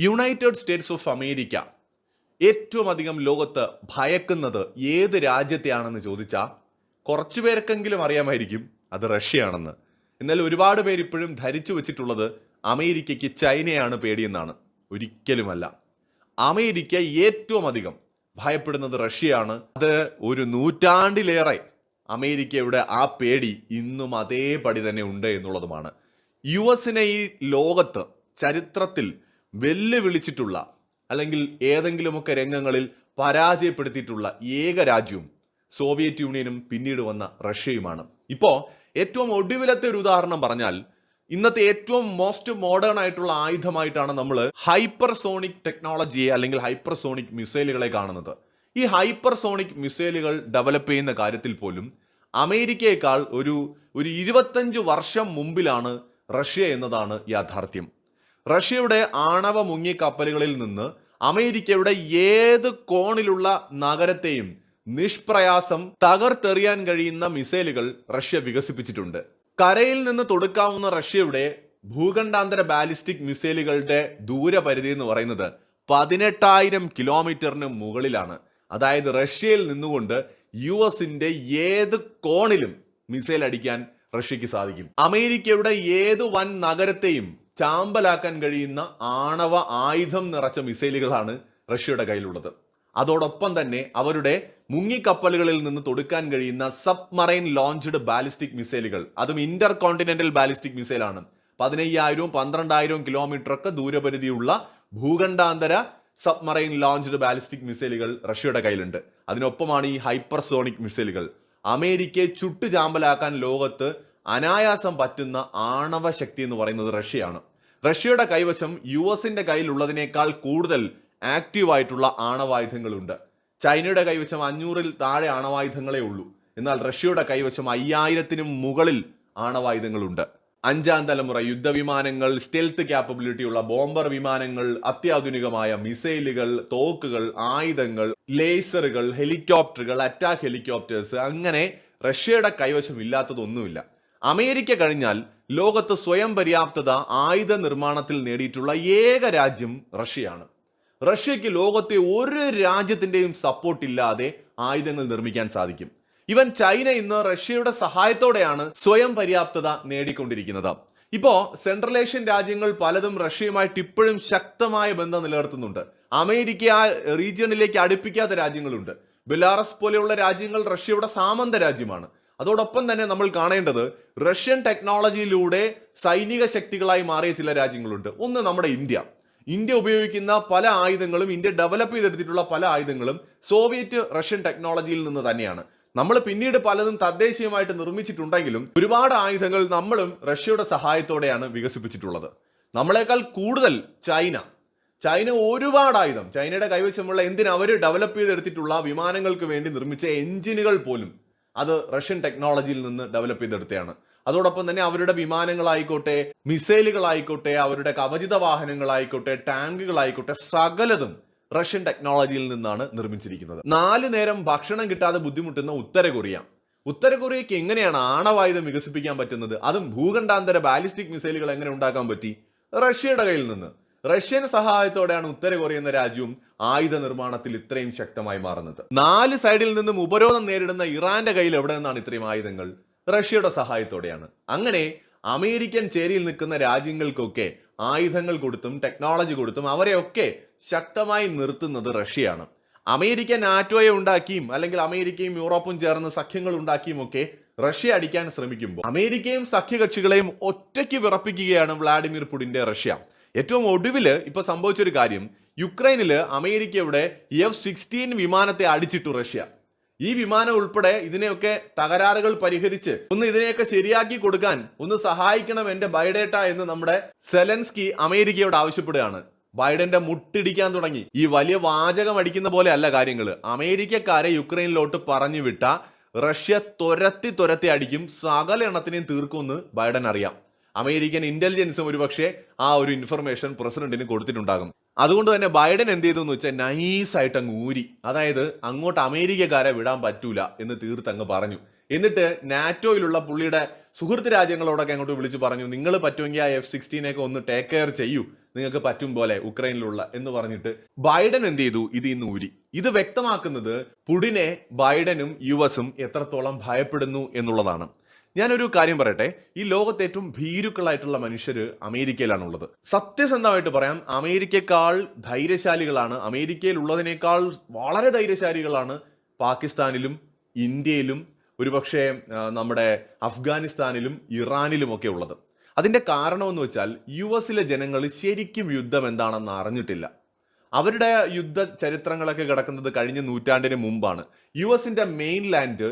United States of America ഏറ്റവും അധികം ലോകത്ത് ഭയക്കുന്നത് ഏത് രാജ്യത്തെയാണെന്ന് ചോദിച്ചാൽ കുറച്ചു പേർക്കെങ്കിലും അറിയാമായിരിക്കും അത് റഷ്യയാണെന്ന്. എന്നാൽ ഒരുപാട് പേര് ഇപ്പോഴും ധരിച്ചു വെച്ചിട്ടുള്ളത് അമേരിക്കയ്ക്ക് ചൈനയാണ് പേടിയെന്നാണ്. ഒരിക്കലുമല്ല. അമേരിക്ക ഏറ്റവും അധികം ഭയപ്പെടുന്നത് റഷ്യയാണ്. അത് ഒരു നൂറ്റാണ്ടിലേറെ അമേരിക്കയുടെ ആ പേടി ഇന്നും അതേപടി തന്നെ ഉണ്ട് എന്നുള്ളതുമാണ്. യു എസിനെ ഈ ലോകത്ത് ചരിത്രത്തിൽ വെല്ലുവിളിച്ചിട്ടുള്ള അല്ലെങ്കിൽ ഏതെങ്കിലുമൊക്കെ രംഗങ്ങളിൽ പരാജയപ്പെടുത്തിയിട്ടുള്ള ഏക രാജ്യവും സോവിയറ്റ് യൂണിയനും പിന്നീട് വന്ന റഷ്യയുമാണ്. ഇപ്പോൾ ഏറ്റവും ഒടുവിലത്തെ ഒരു ഉദാഹരണം പറഞ്ഞാൽ ഇന്നത്തെ ഏറ്റവും മോസ്റ്റ് മോഡേൺ ആയിട്ടുള്ള ആയുധമായിട്ടാണ് നമ്മൾ ഹൈപ്പർസോണിക് ടെക്നോളജിയെ അല്ലെങ്കിൽ ഹൈപ്പർസോണിക് മിസൈലുകളെ കാണുന്നത്. ഈ ഹൈപ്പർസോണിക് മിസൈലുകൾ ഡെവലപ്പ് ചെയ്യുന്ന കാര്യത്തിൽ പോലും അമേരിക്കയേക്കാൾ ഒരു ഒരു ഇരുപത്തഞ്ച് വർഷം മുമ്പിലാണ് റഷ്യ എന്നതാണ് യാഥാർത്ഥ്യം. റഷ്യയുടെ ആണവ മുങ്ങി കപ്പലുകളിൽ നിന്ന് അമേരിക്കയുടെ ഏത് കോണിലുള്ള നഗരത്തെയും നിഷ്പ്രയാസം തകർത്തെറിയാൻ കഴിയുന്ന മിസൈലുകൾ റഷ്യ വികസിപ്പിച്ചിട്ടുണ്ട്. കരയിൽ നിന്ന് തൊടുക്കാവുന്ന റഷ്യയുടെ ഭൂഖണ്ഡാന്തര ബാലിസ്റ്റിക് മിസൈലുകളുടെ ദൂരപരിധി എന്ന് പറയുന്നത് പതിനെട്ടായിരം കിലോമീറ്ററിന് മുകളിലാണ്. അതായത് റഷ്യയിൽ നിന്നുകൊണ്ട് യു എസിന്റെ ഏത് കോണിലും മിസൈൽ അടിക്കാൻ റഷ്യക്ക് സാധിക്കും. അമേരിക്കയുടെ ഏത് വൻ നഗരത്തെയും ചാമ്പലാക്കാൻ കഴിയുന്ന ആണവ ആയുധം നിറച്ച മിസൈലുകളാണ് റഷ്യയുടെ കയ്യിലുള്ളത്. അതോടൊപ്പം തന്നെ അവരുടെ മുങ്ങിക്കപ്പലുകളിൽ നിന്ന് തൊടുക്കാൻ കഴിയുന്ന സബ്മറൈൻ ലോഞ്ച്ഡ് ബാലിസ്റ്റിക് മിസൈലുകൾ. അതും ഇന്റർ കോണ്ടിനെന്റൽ ബാലിസ്റ്റിക് മിസൈലാണ്. പതിനയ്യായിരവും പന്ത്രണ്ടായിരവും കിലോമീറ്റർ ഒക്കെ ദൂരപരിധിയുള്ള ഭൂഖണ്ഡാന്തര സബ്മറൈൻ ലോഞ്ച്ഡ് ബാലിസ്റ്റിക് മിസൈലുകൾ റഷ്യയുടെ കയ്യിലുണ്ട്. അതിനൊപ്പമാണ് ഈ ഹൈപ്പർസോണിക് മിസൈലുകൾ. അമേരിക്കയെ ചുട്ടു ചാമ്പലാക്കാൻ ലോകത്ത് അനായാസം പറ്റുന്ന ആണവ ശക്തി എന്ന് പറയുന്നത് റഷ്യയാണ്. റഷ്യയുടെ കൈവശം യു എസിന്റെ കയ്യിലുള്ളതിനേക്കാൾ കൂടുതൽ ആക്റ്റീവായിട്ടുള്ള ആണവായുധങ്ങളുണ്ട്. ചൈനയുടെ കൈവശം അഞ്ഞൂറിൽ താഴെ ആണവായുധങ്ങളേ ഉള്ളൂ. എന്നാൽ റഷ്യയുടെ കൈവശം അയ്യായിരത്തിനും മുകളിൽ ആണവായുധങ്ങളുണ്ട്. അഞ്ചാം തലമുറ യുദ്ധവിമാനങ്ങൾ സ്റ്റെൽത്ത് ക്യാപ്പബിലിറ്റി ഉള്ള ബോംബർ വിമാനങ്ങൾ അത്യാധുനികമായ മിസൈലുകൾ തോക്കുകൾ ആയുധങ്ങൾ ലേസറുകൾ ഹെലികോപ്റ്ററുകൾ അറ്റാക്ക് ഹെലികോപ്റ്റേഴ്സ് അങ്ങനെ റഷ്യയുടെ കൈവശം ഇല്ലാത്തതൊന്നുമില്ല. അമേരിക്ക കഴിഞ്ഞാൽ ലോകത്ത് സ്വയം പര്യാപ്തത ആയുധ നിർമ്മാണത്തിൽ നേടിയിട്ടുള്ള ഏക രാജ്യം റഷ്യയാണ്. റഷ്യക്ക് ലോകത്തെ ഒരു രാജ്യത്തിന്റെയും സപ്പോർട്ട് ഇല്ലാതെ ആയുധങ്ങൾ നിർമ്മിക്കാൻ സാധിക്കും. ഇവൻ ചൈന ഇന്ന് റഷ്യയുടെ സഹായത്തോടെയാണ് സ്വയം പര്യാപ്തത നേടിക്കൊണ്ടിരിക്കുന്നത്. ഇപ്പോ സെൻട്രൽ ഏഷ്യൻ രാജ്യങ്ങൾ പലതും റഷ്യയുമായിട്ട് ഇപ്പോഴും ശക്തമായ ബന്ധം നിലനിർത്തുന്നുണ്ട്. അമേരിക്ക ആ റീജിയണിലേക്ക് അടുപ്പിക്കാത്ത രാജ്യങ്ങളുണ്ട്. ബെലാറസ് പോലെയുള്ള രാജ്യങ്ങൾ റഷ്യയുടെ സാമന്ത രാജ്യമാണ്. അതോടൊപ്പം തന്നെ നമ്മൾ കാണേണ്ടത് റഷ്യൻ ടെക്നോളജിയിലൂടെ സൈനിക ശക്തികളായി മാറിയ ചില രാജ്യങ്ങളുണ്ട്. ഒന്ന് നമ്മുടെ ഇന്ത്യ. ഇന്ത്യ ഉപയോഗിക്കുന്ന പല ആയുധങ്ങളും ഇന്ത്യ ഡെവലപ്പ് ചെയ്തെടുത്തിട്ടുള്ള പല ആയുധങ്ങളും സോവിയറ്റ് റഷ്യൻ ടെക്നോളജിയിൽ നിന്ന് തന്നെയാണ്. നമ്മൾ പിന്നീട് പലതും തദ്ദേശീയമായിട്ട് നിർമ്മിച്ചിട്ടുണ്ടെങ്കിലും ഒരുപാട് ആയുധങ്ങൾ നമ്മളും റഷ്യയുടെ സഹായത്തോടെയാണ് വികസിപ്പിച്ചിട്ടുള്ളത്. നമ്മളെക്കാൾ കൂടുതൽ ചൈന. ചൈന ഒരുപാട് ആയുധം. ചൈനയുടെ കൈവശമുള്ള എന്തിന് അവർ ഡെവലപ്പ് ചെയ്തെടുത്തിട്ടുള്ള വിമാനങ്ങൾക്ക് വേണ്ടി നിർമ്മിച്ച എഞ്ചിനുകൾ പോലും അത് റഷ്യൻ ടെക്നോളജിയിൽ നിന്ന് ഡെവലപ്പ് ചെയ്തെടുത്തതാണ് അതോടൊപ്പം തന്നെ അവരുടെ വിമാനങ്ങളായിക്കോട്ടെ മിസൈലുകളായിക്കോട്ടെ അവരുടെ കവചിത വാഹനങ്ങളായിക്കോട്ടെ ടാങ്കുകളായിക്കോട്ടെ സകലതും റഷ്യൻ ടെക്നോളജിയിൽ നിന്നാണ് നിർമ്മിച്ചിരിക്കുന്നത്. നാല് നേരം ഭക്ഷണം കിട്ടാതെ ബുദ്ധിമുട്ടുന്ന ഉത്തര കൊറിയ. ഉത്തര കൊറിയയ്ക്ക് എങ്ങനെയാണ് ആണവായുധം വികസിപ്പിക്കാൻ പറ്റുന്നത്? അതും ഭൂഖണ്ഡാന്തര ബാലിസ്റ്റിക് മിസൈലുകൾ എങ്ങനെ ഉണ്ടാക്കാൻ പറ്റി? റഷ്യയുടെ കയ്യിൽ നിന്ന്. റഷ്യൻ സഹായത്തോടെയാണ് ഉത്തര കൊറിയ എന്ന രാജ്യവും ആയുധ നിർമ്മാണത്തിൽ ഇത്രയും ശക്തമായി മാറുന്നത്. നാല് സൈഡിൽ നിന്നും ഉപരോധം നേരിടുന്ന ഇറാന്റെ കയ്യിൽ എവിടെ നിന്നാണ് ഇത്രയും ആയുധങ്ങൾ? റഷ്യയുടെ സഹായത്തോടെയാണ്. അങ്ങനെ അമേരിക്കൻ ചേരിയിൽ നിൽക്കുന്ന രാജ്യങ്ങൾക്കൊക്കെ ആയുധങ്ങൾ കൊടുത്തും ടെക്നോളജി കൊടുത്തും അവരെയൊക്കെ ശക്തമായി നിർത്തുന്നത് റഷ്യയാണ്. അമേരിക്ക നാറ്റോയെ ഉണ്ടാക്കിയും അല്ലെങ്കിൽ അമേരിക്കയും യൂറോപ്പും ചേർന്ന് സഖ്യങ്ങൾ ഉണ്ടാക്കിയും ഒക്കെ റഷ്യ അടിക്കാൻ ശ്രമിക്കുമ്പോൾ അമേരിക്കയും സഖ്യകക്ഷികളെയും ഒറ്റയ്ക്ക് വിറപ്പിക്കുകയാണ് വ്ളാഡിമിർ പുടിന്റെ റഷ്യ. ഏറ്റവും ഒടുവിൽ ഇപ്പൊ സംഭവിച്ചൊരു കാര്യം. യുക്രൈനിൽ അമേരിക്കയുടെ എഫ് സിക്സ്റ്റീൻ വിമാനത്തെ അടിച്ചിട്ടു റഷ്യ. ഈ വിമാനം ഉൾപ്പെടെ ഇതിനെയൊക്കെ തകരാറുകൾ പരിഹരിച്ച് ഒന്ന് ഇതിനെയൊക്കെ ശരിയാക്കി കൊടുക്കാൻ ഒന്ന് സഹായിക്കണം എന്റെ ബൈഡേട്ട എന്ന് നമ്മുടെ സെലൻസ്കി അമേരിക്കയോട് ആവശ്യപ്പെടുകയാണ്. ബൈഡന്റെ മുട്ടിടിക്കാൻ തുടങ്ങി. ഈ വലിയ വാചകം അടിക്കുന്ന പോലെ അല്ല കാര്യങ്ങൾ അമേരിക്കക്കാരെ യുക്രൈനിലോട്ട് പറഞ്ഞു വിട്ട റഷ്യ തുരത്തി തുരത്തി അടിക്കും. സകല എണ്ണത്തിനെയും തീർക്കുമെന്ന് ബൈഡൻ അറിയാം അമേരിക്കൻ ഇന്റലിജൻസും ഒരുപക്ഷെ ആ ഒരു ഇൻഫർമേഷൻ പ്രസിഡന്റിന് കൊടുത്തിട്ടുണ്ടാകും. അതുകൊണ്ട് തന്നെ ബൈഡൻ എന്ത് ചെയ്തു എന്ന് വെച്ചാൽ നൈസായിട്ട് അങ്ങ് ഊരി. അതായത് അങ്ങോട്ട് അമേരിക്കക്കാരെ വിടാൻ പറ്റൂല എന്ന് തീർത്ത് അങ്ങ് പറഞ്ഞു. എന്നിട്ട് നാറ്റോയിലുള്ള പുള്ളിയുടെ സുഹൃത്ത് രാജ്യങ്ങളോടൊക്കെ അങ്ങോട്ട് വിളിച്ചു പറഞ്ഞു നിങ്ങൾ പറ്റുമെങ്കിൽ ആ എഫ് സിക്സ്റ്റീനൊക്കെ ഒന്ന് ടേക്ക് കെയർ ചെയ്യൂ. നിങ്ങൾക്ക് പറ്റും പോലെ ഉക്രൈനിലുള്ള എന്ന് പറഞ്ഞിട്ട് ബൈഡൻ എന്ത് ചെയ്തു? ഇത് ഇന്ന് ഊരി. ഇത് വ്യക്തമാക്കുന്നത് പുടിനെ ബൈഡനും യു എസും എത്രത്തോളം ഭയപ്പെടുന്നു എന്നുള്ളതാണ്. ഞാനൊരു കാര്യം പറയട്ടെ. ഈ ലോകത്തെ ഏറ്റവും ഭീരുക്കളായിട്ടുള്ള മനുഷ്യർ അമേരിക്കയിലാണുള്ളത്. സത്യസന്ധമായിട്ട് പറയാം അമേരിക്കക്കാൾ ധൈര്യശാലികളാണ് അമേരിക്കയിൽ ഉള്ളതിനേക്കാൾ വളരെ ധൈര്യശാലികളാണ് പാകിസ്ഥാനിലും ഇന്ത്യയിലും ഒരുപക്ഷെ നമ്മുടെ അഫ്ഗാനിസ്ഥാനിലും ഇറാനിലും ഒക്കെ ഉള്ളത്. അതിന്റെ കാരണമെന്ന് വെച്ചാൽ യു എസിലെ ജനങ്ങൾ ശരിക്കും യുദ്ധം എന്താണെന്ന് അറിഞ്ഞിട്ടില്ല. അവരുടെ യുദ്ധ ചരിത്രങ്ങളൊക്കെ കിടക്കുന്നത് കഴിഞ്ഞ നൂറ്റാണ്ടിന് മുമ്പാണ്. യു എസിന്റെ മെയിൻ ലാൻഡ്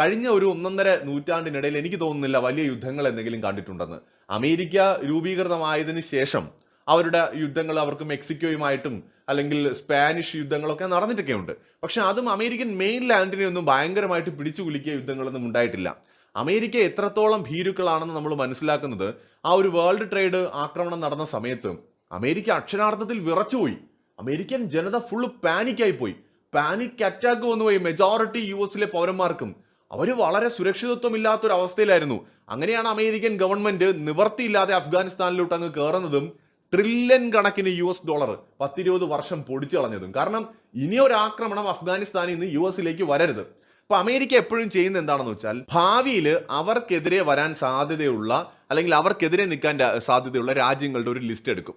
കഴിഞ്ഞ ഒരു ഒന്നൊന്നര നൂറ്റാണ്ടിനിടയിൽ എനിക്ക് തോന്നുന്നില്ല വലിയ യുദ്ധങ്ങൾ എന്തെങ്കിലും കണ്ടിട്ടുണ്ടെന്ന്. അമേരിക്ക രൂപീകൃതമായതിനു ശേഷം അവരുടെ യുദ്ധങ്ങൾ അവർക്ക് മെക്സിക്കോയുമായിട്ടും അല്ലെങ്കിൽ സ്പാനിഷ് യുദ്ധങ്ങളൊക്കെ നടന്നിട്ടൊക്കെ ഉണ്ട് പക്ഷെ അതും അമേരിക്കൻ മെയിൻ ലാൻഡിനെ ഒന്നും ഭയങ്കരമായിട്ട് പിടിച്ചു കുലിക്കിയ യുദ്ധങ്ങളൊന്നും ഉണ്ടായിട്ടില്ല. അമേരിക്ക എത്രത്തോളം ഭീരുക്കളാണെന്ന് നമ്മൾ മനസ്സിലാക്കുന്നത് ആ ഒരു വേൾഡ് ട്രേഡ് ആക്രമണം നടന്ന സമയത്ത് അമേരിക്ക അക്ഷരാർത്ഥത്തിൽ വിറച്ചുപോയി. അമേരിക്കൻ ജനത ഫുള്ള് പാനിക്കായി പോയി പാനിക് അറ്റാക്ക് വന്നുപോയി മെജോറിറ്റി യു എസിലെ പൗരന്മാർക്കും. അവർ വളരെ സുരക്ഷിതത്വമില്ലാത്ത ഒരു അവസ്ഥയിലായിരുന്നു അങ്ങനെയാണ് അമേരിക്കൻ ഗവൺമെന്റ് നിവർത്തിയില്ലാതെ അഫ്ഗാനിസ്ഥാനിലോട്ട് അങ്ങ് കയറുന്നതും ട്രില്യൺ കണക്കിന് യു എസ് ഡോളർ പത്തിരുപത് വർഷം പൊടിച്ചു കളഞ്ഞതും. കാരണം ഇനി ആക്രമണം അഫ്ഗാനിസ്ഥാനിൽ നിന്ന് യു എസിലേക്ക് വരരുത്. അപ്പൊ അമേരിക്ക എപ്പോഴും ചെയ്യുന്ന എന്താണെന്ന് വെച്ചാൽ ഭാവിയിൽ അവർക്കെതിരെ വരാൻ സാധ്യതയുള്ള അല്ലെങ്കിൽ അവർക്കെതിരെ നിൽക്കാൻ സാധ്യതയുള്ള രാജ്യങ്ങളുടെ ഒരു ലിസ്റ്റ് എടുക്കും.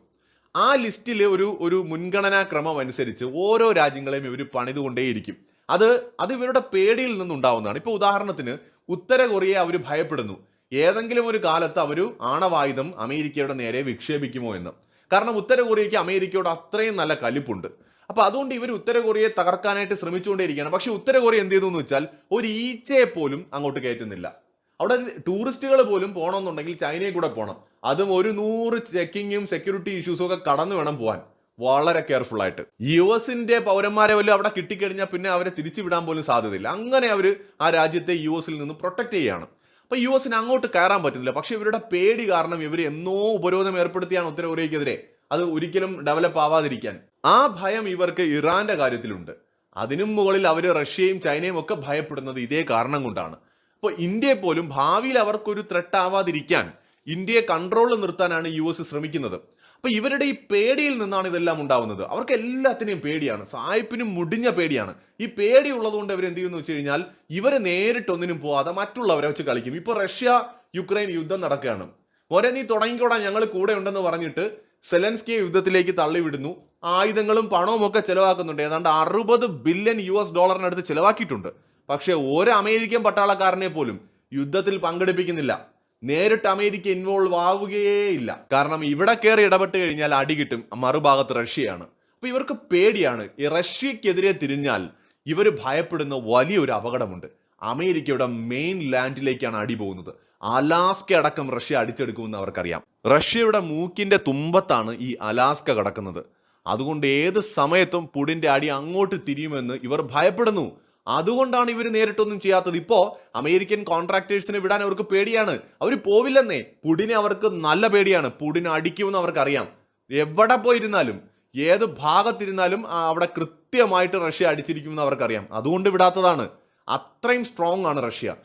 ആ ലിസ്റ്റിൽ ഒരു ഒരു മുൻഗണനാ ക്രമം അനുസരിച്ച് ഓരോ രാജ്യങ്ങളെയും ഇവർ പണിതുകൊണ്ടേയിരിക്കും. അത് അത് ഇവരുടെ പേടിയിൽ നിന്നുണ്ടാവുന്നതാണ്. ഇപ്പോൾ ഉദാഹരണത്തിന് ഉത്തര കൊറിയയെ അവർ ഭയപ്പെടുന്നു. ഏതെങ്കിലും ഒരു കാലത്ത് അവർ ആണവായുധം അമേരിക്കയുടെ നേരെ വിക്ഷേപിക്കുമോ എന്ന്. കാരണം ഉത്തര കൊറിയയ്ക്ക് അമേരിക്കയോട് അത്രയും നല്ല കലിപ്പുണ്ട്. അപ്പോൾ അതുകൊണ്ട് ഇവർ ഉത്തര കൊറിയയെ തകർക്കാനായിട്ട് ശ്രമിച്ചുകൊണ്ടേയിരിക്കുകയാണ്. പക്ഷേ ഉത്തര കൊറിയ എന്ത് ചെയ്തു എന്ന് വെച്ചാൽ ഒരു ഈച്ചയെ പോലും അങ്ങോട്ട് കയറ്റുന്നില്ല. അവിടെ ടൂറിസ്റ്റുകൾ പോലും പോകണമെന്നുണ്ടെങ്കിൽ ചൈനയിൽ കൂടെ പോകണം. അതും ഒരു നൂറ് ചെക്കിങ്ങും സെക്യൂരിറ്റി ഇഷ്യൂസും ഒക്കെ കടന്നു വേണം പോകാൻ വളരെ കെയർഫുൾ ആയിട്ട്. യു എസിന്റെ പൗരന്മാരെ വല്ലതും അവിടെ കിട്ടിക്കഴിഞ്ഞാൽ പിന്നെ അവരെ തിരിച്ചു വിടാൻ പോലും സാധ്യതയില്ല. അങ്ങനെ അവർ ആ രാജ്യത്തെ യു എസിൽ നിന്ന് പ്രൊട്ടക്ട് ചെയ്യുകയാണ്. അപ്പൊ യു എസിന് അങ്ങോട്ട് കയറാൻ പറ്റുന്നില്ല. പക്ഷെ ഇവരുടെ പേടി കാരണം ഇവർ എന്നോ ഉപരോധം ഏർപ്പെടുത്തിയാണ് ഉത്തര കൊറിയക്കെതിരെ അത് ഒരിക്കലും ഡെവലപ്പ് ആവാതിരിക്കാൻ. ആ ഭയം ഇവർക്ക് ഇറാന്റെ കാര്യത്തിലുണ്ട്. അതിനും മുകളിൽ അവർ റഷ്യയും ചൈനയും ഒക്കെ ഭയപ്പെടുന്നത് ഇതേ കാരണം കൊണ്ടാണ്. അപ്പോൾ ഇന്ത്യയെ പോലും ഭാവിയിൽ അവർക്കൊരു ത്രെട്ട് ആവാതിരിക്കാൻ ഇന്ത്യയെ കൺട്രോളിൽ നിർത്താനാണ് യു എസ് ശ്രമിക്കുന്നത്. അപ്പോൾ ഇവരുടെ ഈ പേടിയിൽ നിന്നാണ് ഇതെല്ലാം ഉണ്ടാവുന്നത്. അവർക്ക് എല്ലാത്തിനെയും പേടിയാണ്. സായിപ്പിനും മുടിഞ്ഞ പേടിയാണ്. ഈ പേടി ഉള്ളതുകൊണ്ട് ഇവർ എന്ത് ചെയ്യുന്നു വെച്ച് കഴിഞ്ഞാൽ ഇവർ നേരിട്ടൊന്നിനും പോവാതെ മറ്റുള്ളവരെ വെച്ച് കളിക്കും. ഇപ്പോൾ റഷ്യ യുക്രൈൻ യുദ്ധം നടക്കുകയാണ്. ഒരേ നീ തുടങ്ങിക്കോടാ ഞങ്ങൾ കൂടെ ഉണ്ടെന്ന് പറഞ്ഞിട്ട് സെലൻസ്കിയെ യുദ്ധത്തിലേക്ക് തള്ളിവിടുന്നു. ആയുധങ്ങളും പണവും ഒക്കെ ചെലവാക്കുന്നുണ്ട്. ഏതാണ്ട് അറുപത് ബില്യൺ യു എസ് ഡോളറിനടുത്ത് ചെലവാക്കിയിട്ടുണ്ട്. പക്ഷേ ഒരു അമേരിക്കൻ പട്ടാളക്കാരനെ പോലും യുദ്ധത്തിൽ പങ്കെടുപ്പിക്കുന്നില്ല. നേരിട്ട് അമേരിക്ക ഇൻവോൾവ് ആവുകയേ ഇല്ല കാരണം ഇവിടെ കയറി ഇടപെട്ട് കഴിഞ്ഞാൽ അടി കിട്ടും. മറുഭാഗത്ത് റഷ്യയാണ്. അപ്പൊ ഇവർക്ക് പേടിയാണ്. ഈ റഷ്യക്കെതിരെ തിരിഞ്ഞാൽ ഇവർ ഭയപ്പെടുന്ന വലിയൊരു അപകടമുണ്ട്. അമേരിക്കയുടെ മെയിൻ ലാൻഡിലേക്കാണ് അടി പോകുന്നത്. അലാസ്ക അടക്കം റഷ്യ അടിച്ചെടുക്കുമെന്ന് അവർക്കറിയാം. റഷ്യയുടെ മൂക്കിന്റെ തുമ്പത്താണ് ഈ അലാസ്ക കിടക്കുന്നത്. അതുകൊണ്ട് ഏത് സമയത്തും പുടിന്റെ അടി അങ്ങോട്ട് തിരിയുമെന്ന് ഇവർ ഭയപ്പെടുന്നു. അതുകൊണ്ടാണ് ഇവർ നേരിട്ടൊന്നും ചെയ്യാത്തത്. ഇപ്പോ അമേരിക്കൻ കോൺട്രാക്ടേഴ്സിനെ വിടാൻ അവർക്ക് പേടിയാണ്. അവർ പോവില്ലെന്നേ. പുടിനെ അവർക്ക് നല്ല പേടിയാണ്. പുടിനെ അടിക്കുമെന്ന് അവർക്കറിയാം. എവിടെ പോയിരുന്നാലും ഏത് ഭാഗത്തിരുന്നാലും അവിടെ കൃത്യമായിട്ട് റഷ്യ അടിച്ചിരിക്കുമെന്ന് അവർക്കറിയാം. അതുകൊണ്ട് വിടാത്തതാണ്. അത്രയും സ്ട്രോങ് ആണ് റഷ്യ.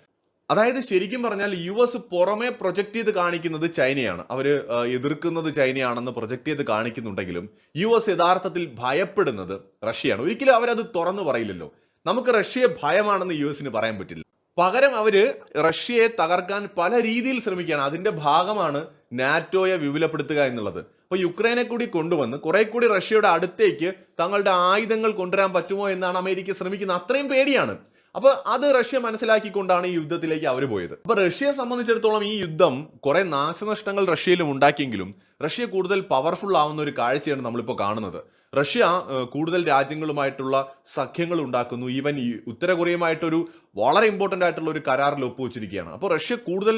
അതായത് ശരിക്കും പറഞ്ഞാൽ യു എസ് പുറമെ പ്രൊജക്ട് ചെയ്ത് കാണിക്കുന്നത് ചൈനയാണ്. അവർ എതിർക്കുന്നത് ചൈനയാണെന്ന് പ്രൊജക്ട് ചെയ്ത് കാണിക്കുന്നുണ്ടെങ്കിലും യു എസ് യഥാർത്ഥത്തിൽ ഭയപ്പെടുന്നത് റഷ്യയാണ്. ഒരിക്കലും അവരത് തുറന്നു പറയില്ലല്ലോ. നമുക്ക് റഷ്യയെ ഭയമാണെന്ന് യു എസിന് പറയാൻ പറ്റില്ല. പകരം അവർ റഷ്യയെ തകർക്കാൻ പല രീതിയിൽ ശ്രമിക്കുകയാണ്. അതിന്റെ ഭാഗമാണ് നാറ്റോയെ വിപുലപ്പെടുത്തുക എന്നുള്ളത്. അപ്പോൾ യുക്രൈനെ കൂടി കൊണ്ടുവന്ന് കുറെ കൂടി റഷ്യയുടെ അടുത്തേക്ക് തങ്ങളുടെ ആയുധങ്ങൾ കൊണ്ടുവരാൻ പറ്റുമോ എന്നാണ് അമേരിക്ക ശ്രമിക്കുന്നത്. അത്രയും പേടിയാണ്. അപ്പൊ അത് റഷ്യ മനസ്സിലാക്കിക്കൊണ്ടാണ് ഈ യുദ്ധത്തിലേക്ക് അവർ പോയത്. അപ്പൊ റഷ്യയെ സംബന്ധിച്ചിടത്തോളം ഈ യുദ്ധം കുറെ നാശനഷ്ടങ്ങൾ റഷ്യയിലും ഉണ്ടാക്കിയെങ്കിലും റഷ്യ കൂടുതൽ പവർഫുൾ ആവുന്ന ഒരു കാഴ്ചയാണ് നമ്മളിപ്പോൾ കാണുന്നത്. റഷ്യ കൂടുതൽ രാജ്യങ്ങളുമായിട്ടുള്ള സഖ്യങ്ങൾ ഉണ്ടാക്കുന്നു. ഈവൻ ഈ ഉത്തര കൊറിയയുമായിട്ടൊരു വളരെ ഇമ്പോർട്ടന്റ് ആയിട്ടുള്ള ഒരു കരാറിൽ ഒപ്പുവെച്ചിരിക്കുകയാണ് അപ്പോൾ റഷ്യ കൂടുതൽ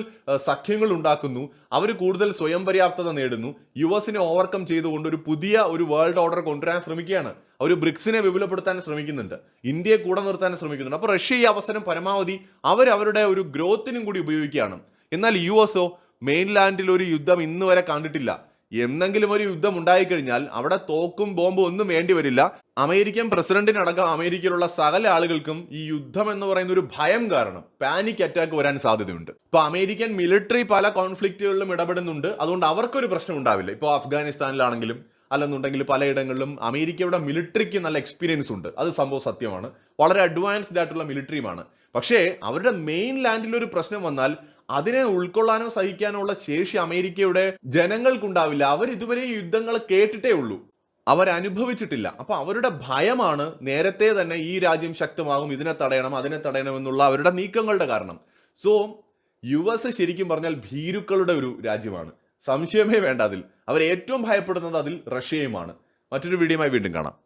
സഖ്യങ്ങൾ ഉണ്ടാക്കുന്നു. അവർ കൂടുതൽ സ്വയം പര്യാപ്തത നേടുന്നു. യു എസിനെ ഓവർകം ചെയ്തുകൊണ്ട് ഒരു പുതിയ ഒരു വേൾഡ് ഓർഡർ കൊണ്ടുവരാൻ ശ്രമിക്കുകയാണ്. അവർ ബ്രിക്സിനെ വിപുലപ്പെടുത്താൻ ശ്രമിക്കുന്നുണ്ട്. ഇന്ത്യയെ കൂടെ നിർത്താൻ ശ്രമിക്കുന്നുണ്ട്. അപ്പോൾ റഷ്യ ഈ അവസരം പരമാവധി അവർ അവരുടെ ഒരു ഗ്രോത്തിനും കൂടി ഉപയോഗിക്കുകയാണ്. എന്നാൽ യു എസോ മെയിൻലാൻഡിൽ ഒരു യുദ്ധം ഇന്ന് വരെ കണ്ടിട്ടില്ല. എന്തെങ്കിലും ഒരു യുദ്ധം ഉണ്ടായിക്കഴിഞ്ഞാൽ അവിടെ തോക്കും ബോംബും ഒന്നും വേണ്ടി വരില്ല. അമേരിക്കൻ പ്രസിഡന്റിനടക്കം അമേരിക്കയിലുള്ള സകല ആളുകൾക്കും ഈ യുദ്ധം എന്ന് പറയുന്ന ഒരു ഭയം കാരണം പാനിക് അറ്റാക്ക് വരാൻ സാധ്യതയുണ്ട്. ഇപ്പൊ അമേരിക്കൻ മിലിറ്ററി പല കോൺഫ്ലിക്റ്റുകളിലും ഇടപെടുന്നുണ്ട്. അതുകൊണ്ട് അവർക്കൊരു പ്രശ്നം ഉണ്ടാവില്ല. ഇപ്പോൾ അഫ്ഗാനിസ്ഥാനിലാണെങ്കിലും അല്ലെന്നുണ്ടെങ്കിൽ പലയിടങ്ങളിലും അമേരിക്കയുടെ മിലിറ്ററിക്ക് നല്ല എക്സ്പീരിയൻസ് ഉണ്ട്. അത് സംഭവം സത്യമാണ്. വളരെ അഡ്വാൻസ്ഡ് ആയിട്ടുള്ള മിലിറ്ററിയുമാണ്. പക്ഷേ അവരുടെ മെയിൻ ലാൻഡിൽ ഒരു പ്രശ്നം വന്നാൽ അതിനെ ഉൾക്കൊള്ളാനോ സഹിക്കാനോ ഉള്ള ശേഷി അമേരിക്കയുടെ ജനങ്ങൾക്കുണ്ടാവില്ല. അവർ ഇതുവരെ യുദ്ധങ്ങൾ കേട്ടിട്ടേ ഉള്ളൂ. അവരനുഭവിച്ചിട്ടില്ല. അപ്പൊ അവരുടെ ഭയമാണ് നേരത്തെ തന്നെ ഈ രാജ്യം ശക്തമാകും ഇതിനെ തടയണം അതിനെ തടയണം എന്നുള്ള അവരുടെ നീക്കങ്ങളുടെ കാരണം. സോ യു എസ് ശരിക്കും പറഞ്ഞാൽ ഭീരുക്കളുടെ ഒരു രാജ്യമാണ്. സംശയമേ വേണ്ട അതിൽ. അവർ ഏറ്റവും ഭയപ്പെടുന്നത് അതിൽ റഷ്യയുമാണ്. മറ്റൊരു വീഡിയോയുമായി വീണ്ടും കാണാം.